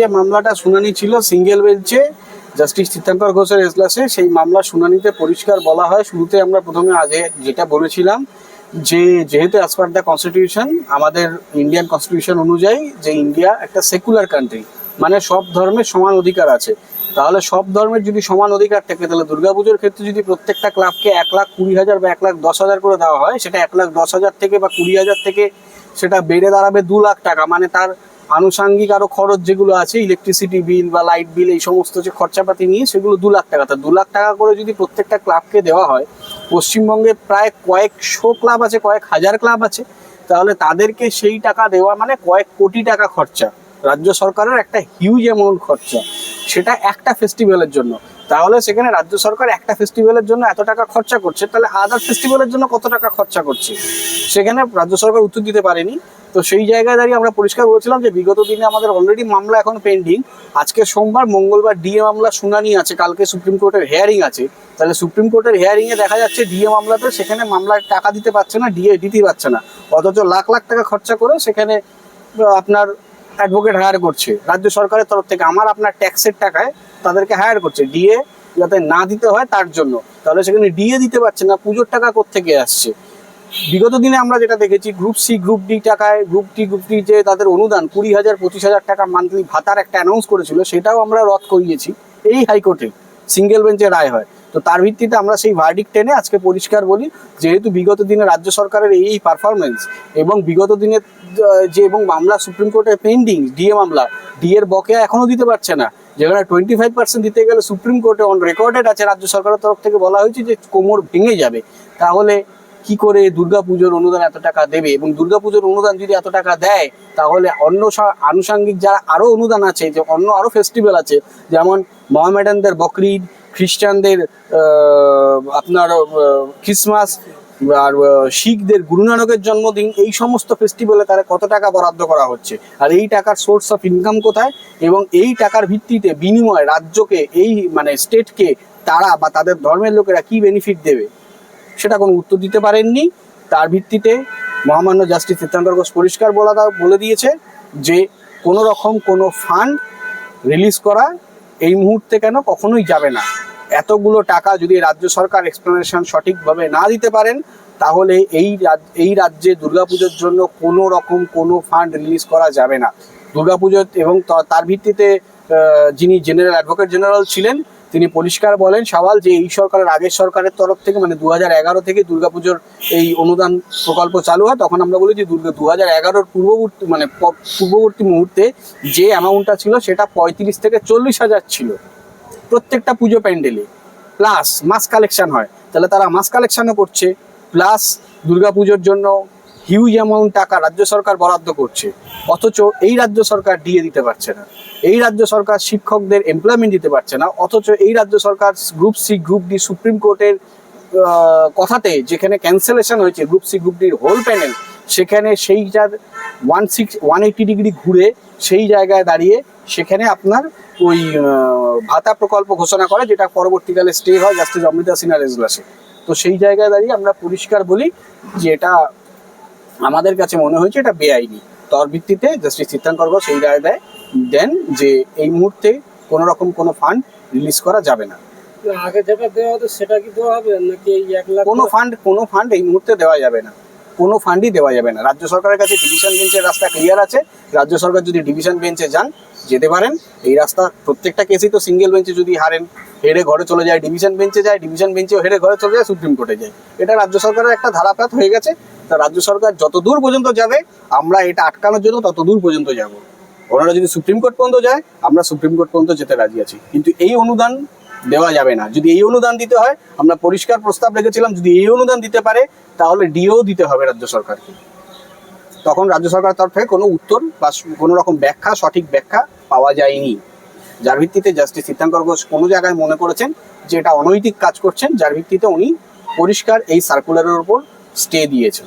যে মামলাটা শুনানি ছিল সিঙ্গেল বেঞ্চে জাস্টিস তীর্থঙ্কর ঘোষের এজলাসে, সেই মামলা শুনানিতে পরিষ্কার বলা হয়, শুরুতে আমরা প্রথমে আগে যেটা বলেছিলাম যে, যেহেতু অ্যাজ পার দ্য কনস্টিটিউশন আমাদের ইন্ডিয়ান কনস্টিটিউশন অনুযায়ী যে ইন্ডিয়া একটা সেকুলার কান্ট্রি মানে সব ধর্মের সমান অধিকার আছে। তাহলে সব ধর্মের যদি সমান অধিকার থাকে, তাহলে দুর্গাপুজোর ক্ষেত্রে যদি প্রত্যেকটা ক্লাবকে এক লাখ কুড়ি হাজার বা এক লাখ দশ হাজার করে দেওয়া হয়, সেটা এক লাখ দশ হাজার থেকে বা কুড়ি হাজার থেকে সেটা বেড়ে দাঁড়াবে দু লাখ টাকা মানে তার আনুষাঙ্গিক আরও খরচ যেগুলো আছে ইলেকট্রিসিটি বিল বা লাইট বিল এই সমস্ত যে খরচাপাতি নিয়ে সেগুলো দু লাখ টাকা। তা দু লাখ টাকা করে যদি প্রত্যেকটা ক্লাবকে দেওয়া হয়, পশ্চিমবঙ্গে প্রায় কয়েকশো ক্লাব আছে, কয়েক হাজার ক্লাব আছে, তাহলে তাদেরকে সেই টাকা দেওয়া মানে কয়েক কোটি টাকা খরচা। রাজ্য সরকারের একটা হিউজ অ্যামাউন্ট খরচা। সেটা একটা ফেস্টিভ্যালের জন্য। তাহলে সেখানে রাজ্য সরকার একটা ফেস্টিভ্যালের জন্য এত টাকা খরচা করছে, তাহলে আদার ফেস্টিভ্যালের জন্য কত টাকা খরচা করছে? সেখানে রাজ্য সরকার উত্তর দিতে পারেনি। তো সেই জায়গায় দাঁড়িয়ে আমরা পরিষ্কার বলেছিলাম যে বিগত দিনে আমাদের অলরেডি মামলা এখন পেন্ডিং আজকে সোমবার, মঙ্গলবার ডিএ মামলা শুনানি আছে, কালকে সুপ্রিম কোর্টের হেয়ারিং আছে। তাহলে সুপ্রিম কোর্টের হেয়ারিং এ দেখা যাচ্ছে ডিএ মামলাতে সেখানে মামলার টাকা দিতে পারছে না ডিএ দিতে পারছে না। অথচ লাখ লাখ টাকা খরচা করে সেখানে আপনার অ্যাডভোকেট হায়ার করছে। রাজ্য সরকারের তরফ থেকে, আমার আপনার ট্যাক্সের টাকায় তাদেরকে হায়ার করছে। ডিএ যাতে না দিতে হয় তার জন্য। তাহলে সেখানে ডিএ দিতে পারছে না, পুজোর টাকা কোত্থেকে আসছে? বিগত দিনে আমরা যেটা দেখেছি গ্রুপ সি গ্রুপ ডি টাকায় গ্রুপ টি গ্রুপ ডি যে তাদের অনুদান কুড়ি হাজার পঁচিশ হাজার টাকা মান্থলি ভাতার একটা অ্যানাউন্স করেছিল, সেটাও আমরা রদ করিয়েছি এই হাইকোর্টে সিঙ্গেল বেঞ্চে রায় হয়। তো তার ভিত্তিতে আমরা সেই ভার্ডিক টেনে আজকে পরিষ্কার বলি, যেহেতু বিগত দিনে রাজ্য সরকারের এই পারফরমেন্স এবং বিগত দিনে, যে এবং মামলা সুপ্রিম কোর্টে পেন্ডিং ডিএ মামলা ডিএ এর বকেয়া এখনও দিতে পারছে না। যেখানে টোয়েন্টি ফাইভ পার্সেন্ট দিতে গেলে সুপ্রিম কোর্টে অন রেকর্ডেড আছে, রাজ্য সরকারের তরফ থেকে বলা হয়েছে যে কোমর ভেঙে যাবে। তাহলে কি করে দুর্গাপুজোর অনুদান এত টাকা দেবে? এবং দুর্গাপুজোর অনুদান যদি এত টাকা দেয়, তাহলে অন্য আনুষাঙ্গিক যারা আরও অনুদান আছে, যে অন্য আরও ফেস্টিভ্যাল আছে, যেমন মহামেডানদের বকরিদ, খ্রিস্টানদের আপনার ক্রিসমাস আর শিখদের গুরু নানকের জন্মদিন, এই সমস্ত ফেস্টিভ্যালে তারা কত টাকা বরাদ্দ করা হচ্ছে? আর এই টাকার সোর্স অফ ইনকাম কোথায়? এবং এই টাকার ভিত্তিতে বিনিময়ে রাজ্যকে এই মানে স্টেটকে তারা বা তাদের ধর্মের লোকেরা কি বেনিফিট দেবে? সেটা কোনো উত্তর দিতে পারেননি। তার ভিত্তিতে মহামান্য জাস্টিস তীর্থাঙ্কর ঘোষ পরিষ্কার বলা বলে দিয়েছে যে কোনো রকম কোনো ফান্ড রিলিজ করা এই মুহূর্তে কেন কখনোই যাবে না। এতগুলো টাকা যদি রাজ্য সরকার এক্সপ্লেনেশন সঠিকভাবে না দিতে পারেন, তাহলে এই এই রাজ্যে দুর্গাপুজোর জন্য কোনো রকম কোনো ফান্ড রিলিজ করা যাবে না। দুর্গাপুজো এবং তার ভিত্তিতে যিনি জেনারেল অ্যাডভোকেট জেনারেল ছিলেন, তিনি পরিষ্কার বলেন, সওয়াল যে এই সরকারের আগের সরকারের তরফ থেকে মানে দু এগারো থেকে দুর্গাপুজোর এই অনুদান প্রকল্প চালু হয়, তখন আমরা বলি যে দুর্গা দু হাজার এগারোর পূর্ববর্তী মানে পূর্ববর্তী মুহূর্তে যে অ্যামাউন্টটা ছিল, সেটা পঁয়ত্রিশ থেকে চল্লিশ হাজার ছিল। প্রত্যেকটা পুজো প্যান্ডেলে প্লাস মাস কালেকশন হয়। তাহলে তারা মাস কালেকশনও করছে প্লাস দুর্গাপুজোর জন্য হিউজ অ্যামাউন্ট টাকা রাজ্য সরকার বরাদ্দ করছে। অথচ এই রাজ্য সরকার দিয়ে দিতে পারছে না। এই রাজ্য সরকার শিক্ষকদের এমপ্লয়মেন্ট দিতে পারছে না। অথচ এই রাজ্য সরকার group C group D supreme কোর্টের কথাতে যেখানে ক্যান্সেলেশন হয়েছে গ্রুপ সি গ্রুপ ডির হোল প্যানেল সেখানে সেইটার one six one eighty degree ঘুরে সেই জায়গায় দাঁড়িয়ে সেখানে আপনার ওই ভাতা প্রকল্প ঘোষণা করে যেটা পরবর্তীকালে স্টে হয় জাস্টিস অমৃতা সিনহার এজলাসে তো সেই জায়গায় দাঁড়িয়ে আমরা পরিষ্কার বলি যে এটা আমাদের কাছে মনে হয়েছে এটা বেআইনি। তার ভিত্তিতে জাস্টিস চিত্রাঙ্কর এই রায় দেয় দেন যে এই মুহূর্তে কোনো রকম কোনো ফান্ড রিলিজ করা যাবে না। আগে যেটা দেওয়া হতো সেটা কি দেওয়া হবে নাকি এই এক লাখ কোনো ফান্ড কোনো ফান্ড এই মুহূর্তে দেওয়া যাবে না। কোনো ফান্ডই দেওয়া যাবে না। রাজ্য সরকারের কাছে ডিভিশন বেঞ্চের রাস্তা ক্লিয়ার আছে। রাজ্য সরকার যদি ডিভিশন বেঞ্চে যান, যেতে পারেন। এই রাস্তা প্রত্যেকটা কেসেই তো সিঙ্গেল বেঞ্চে যদি হারেন, হেরে ঘরে চলে যায় ডিভিশন বেঞ্চে যায় ডিভিশন বেঞ্চেও হেরে ঘরে চলে যায় সুপ্রিম কোর্টে যায়। এটা রাজ্য সরকারের একটা ধারাপাত হয়ে গেছে। তা রাজ্য সরকার যত দূর পর্যন্ত যাবে, আমরা এটা আটকানোর জন্য তত দূর পর্যন্ত যাব। ওনারা যদি সুপ্রিম কোর্ট পর্যন্ত যায়, আমরা সুপ্রিম কোর্ট পর্যন্ত যেতে রাজি আছি। কিন্তু এই অনুদান দেওয়া যাবে না। যদি এই অনুদান দিতে হয়, আমরা পরিষ্কার প্রস্তাব রেখেছিলাম, যদি এই অনুদান দিতে পারে, তাহলে ডিও দিতে হবে রাজ্য সরকারকে। তখন রাজ্য সরকারের তরফ কোনো উত্তর বা কোনো রকম ব্যাখ্যা, সঠিক ব্যাখ্যা পাওয়া যায়নি। যার ভিত্তিতে জাস্টিস তীর্থাঙ্কর ঘোষ কোনো জায়গায় মনে করেছেন যে এটা অনৈতিক কাজ করছেন, যার ভিত্তিতে উনি পরিষ্কার এই সার্কুলারের উপর স্টে দিয়েছেন।